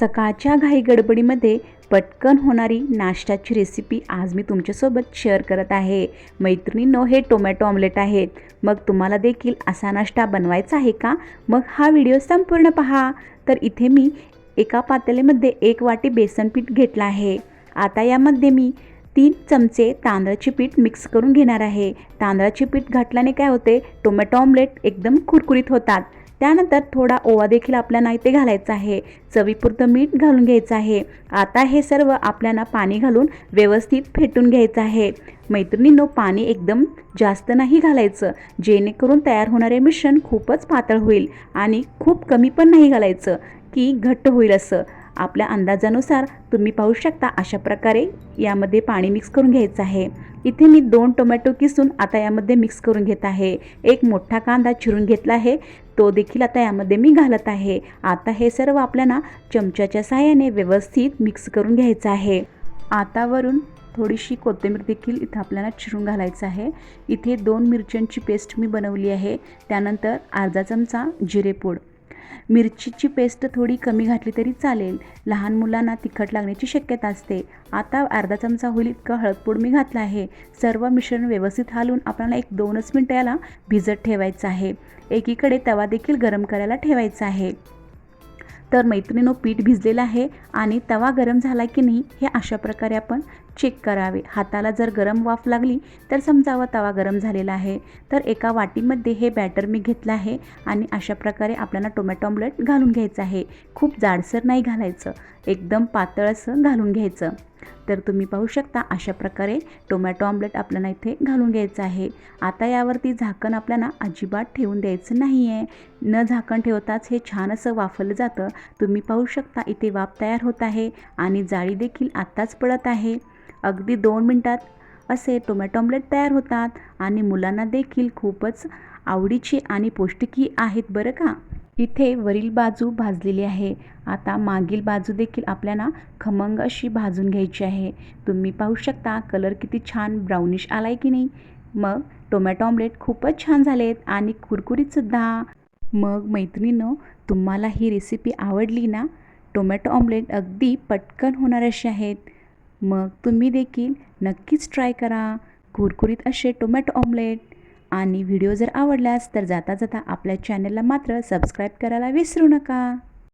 सकाळच्या घाई गडबडीमध्ये पटकन होणारी नाश्त्याची रेसिपी आज मी तुमच्यासोबत शेअर करत आहे. मैत्रिणींनो हे टोमॅटो ऑमलेट आहेत. मग तुम्हाला देखील असा नाश्ता बनवायचा आहे का? मग हा व्हिडिओ संपूर्ण पहा. तर इथे मी एका पातेल्यामध्ये एक वाटी बेसन पीठ घेतलं आहे. आता यामध्ये मी तीन चमचे तांदळाचे पीठ मिक्स करून घेणार आहे. तांदळाचे पीठ घातल्याने काय होते? टोमॅटो ऑमलेट एकदम कुरकुरीत होतात. त्यानंतर थोडा ओवा देखील आपल्याला इथे घालायचा आहे. चवीपुरतं मीठ घालून घ्यायचं आहे. आता हे सर्व आपल्याला पाणी घालून व्यवस्थित फेटून घ्यायचं आहे. मैत्रिणींनो पाणी एकदम जास्त नाही घालायचं. जेणेकरून तयार होणारे मिश्रण खूपच पातळ होईल आणि खूप कमी पण नाही घालायचं की घट्ट होईल असं. आपल्या अंदाजानुसार तुम्ही पाहू शकता अशा प्रकारे यामध्ये पाणी मिक्स करून घ्यायचं आहे. इथे मी दोन टोमॅटो किसून आता यामध्ये मिक्स करून घेत आहे. एक मोठा कांदा चिरून घेतला आहे. तो देखील आता यामध्ये मी घालत आहे. आता हे सर्व आपल्याला चमच्याच्या साहाय्याने व्यवस्थित मिक्स करून घ्यायचं आहे. आता वरून थोडीशी कोथिंबीर देखील इथं आपल्याला चिरून घालायचं आहे. इथे दोन मिरच्यांची पेस्ट मी बनवली आहे. त्यानंतर अर्धा चमचा जिरेपूड मिरचीची पेस्ट थोडी कमी घातली तरी चालेल. लहान मुलांना तिखट लागण्याची शक्यता असते. आता अर्धा चमचा होईल इतकं हळदपूड मी घातलं आहे. सर्व मिश्रण व्यवस्थित हालून आपल्याला एक दोनच मिनटं याला भिजत ठेवायचं आहे. एकीकडे तवा देखील गरम करायला ठेवायचा आहे. तर मैत्रिणीनो पीठ भिजलेलं आहे आणि तवा गरम झाला की नाही हे अशा प्रकारे आपण चेक करावे. हाताला जर गरम वाफ लागली तर समजावं तवा गरम झालेला आहे. तर एका वाटीमध्ये हे बॅटर मी घेतलं आहे आणि अशा प्रकारे आपल्याला टोमॅटो ऑमलेट घालून घ्यायचं आहे. खूप जाडसर नाही घालायचं. एकदम पातळ असं घालून घ्यायचं. तर तुम्ही पाहू शकता अशा प्रकारे टोमॅटो ऑमलेट आपल्याला इथे घालून घ्यायचं आहे. आता यावरती झाकण आपल्याला अजिबात ठेवून द्यायचं नाही आहे न झाकण ठेवताच हे छान असं वाफलं जातं. तुम्ही पाहू शकता इथे वाफ तयार होत आहे आणि जाळी देखील आत्ताच पडत आहे. अगदी दोन मिनटात असे टोमॅटो ऑमलेट तयार होतात आणि मुलांना देखील खूपच आवडीचे आणि पौष्टिकी आहेत बरं का? इथे वरील बाजू भाजलेली आहे. आता मागील बाजू देखील आपल्याला खमंग अशी भाजून घ्यायची आहे. तुम्ही पाहू शकता कलर किती छान ब्राउनिश आला आहे की नाही. मग टोमॅटो ऑमलेट खूपच छान झालेत आणि कुरकुरीतसुद्धा मग मैत्रिणीनं तुम्हाला ही रेसिपी आवडली ना? टोमॅटो ऑमलेट अगदी पटकन होणार असे आहेत. मग तुम्ही देखील नक्कीच ट्राय करा. कुरकुरीत असे टोमॅटो ऑमलेट आणि व्हिडिओ जर आवडल्यास तर जाता जाता आपल्या चॅनलला मात्र सबस्क्राईब करायला विसरू नका.